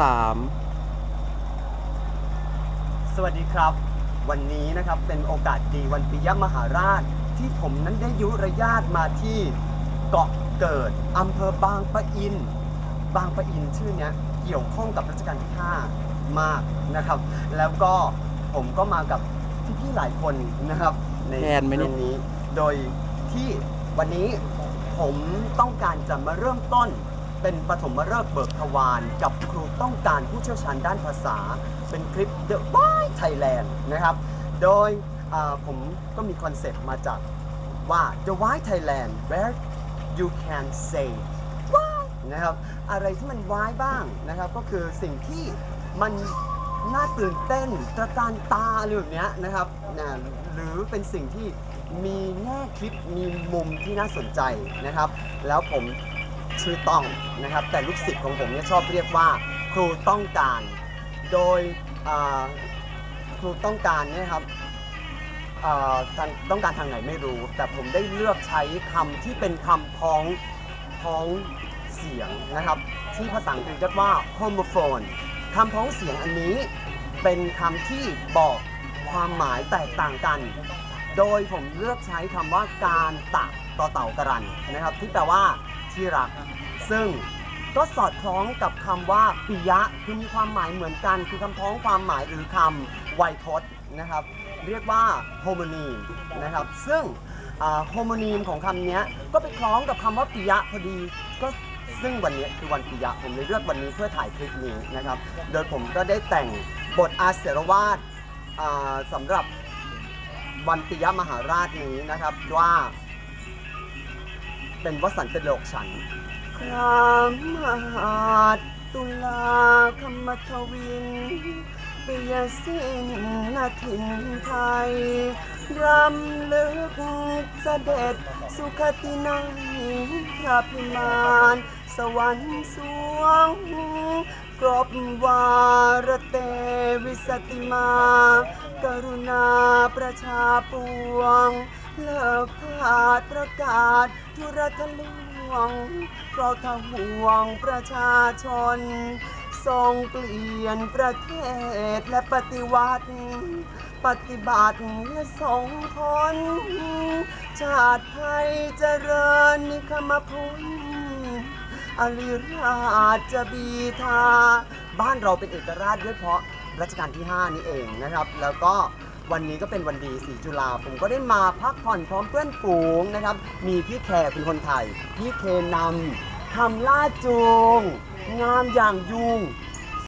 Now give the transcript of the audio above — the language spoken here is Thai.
สามสวัสดีครับ วันนี้นะครับเป็นโอกาสดีวันปิยมหาราช ที่ผมนั้นได้ยุรญาตมาที่เกาะเกิดอำเภอบางปะอิน บางปะอินชื่อเนี้ยเกี่ยวข้องกับรัชกาลที่ 5 มากนะครับ แล้วก็ผมก็มากับพี่ๆหลายคนนะครับ ในแทนไหมเนี่ยตรงนี้ โดยที่วันนี้ผมต้องการจะมาเริ่มต้น เป็นปฐมฤกษ์เบิกทวารกับครูต้องการผู้เชี่ยวชาญด้านภาษา เป็นคลิป The White Thailand นะครับ โดยผมก็มีคอนเซ็ปต์มาจากว่า The White Thailand where you can say why นะครับ อะไรที่มันว้ายบ้างนะครับ ก็คือสิ่งที่มันน่าตื่นเต้นตระการตาอะไรแบบนี้นะครับนะหรือเป็นสิ่งที่มีแง่คิดมีมุมที่น่าสนใจนะครับ แล้วผม ชื่อต้องนะครับ แต่ลูกศิษย์ของผมเนี่ยชอบเรียกว่าครูต้องการ โดยครูต้องการเนี่ยครับต้องการทางไหนไม่รู้ แต่ผมได้เลือกใช้คำที่เป็นคำพ้องพ้องเสียงนะครับ ที่ภาษาอังกฤษเรียกว่า homophone คำพ้องเสียงอันนี้เป็นคำที่บอกความหมายแตกต่างกัน โดยผมเลือกใช้คำว่าการตะต่อเต่ากรันนะครับ ที่แปลว่า ที่รัก ซึ่งก็สอดคล้องกับคำว่าปิยะคือมีความหมายเหมือนกัน คือคำพ้องความหมายหรือคำไวยพจน์นะครับ เรียกว่าโฮโมนีมนะครับ ซึ่งโฮโมนีมของคำนี้ก็ไปคล้องกับคำว่าปิยะพอดีก็ซึ่งวันนี้คือวันปิยะผมเลยเลือกวันนี้เพื่อถ่ายคลิปนี้นะครับ โดยผมก็ได้แต่งบทอาเสรวาทอ่าสำหรับวันปิยะมหาราชนี้นะครับว่า เป็นวสันตโลกฉันท์ครามหาดตุลาคมทวินปิยสินนาทินไทย รำลึกเสด็จสุขตินัยพระพิมานสวรรค์สวงกรบวารเตวิสติมา กรุณาประชาปวง เลิกขาดประกาศทุรทะลวงเพราะทห่วงประชาชน ทรงเปลี่ยนประเทศและปฏิวัติ ปฏิบัติและส่งผลชาติไทยเจริญนิคมพลอริราชบีทา บ้านเราเป็นเอกราชด้วยเพราะรัชกาลที่ 5 นี้เองนะครับ แล้วก็ วันนี้ก็เป็นวันดีสีจุฬาผมก็ได้มาพักผ่อนพร้อมเพื่อนฝูงนะครับ มีพี่แขกเป็นคนไทย พี่เคนำคำล่าจูง งามอย่างยุง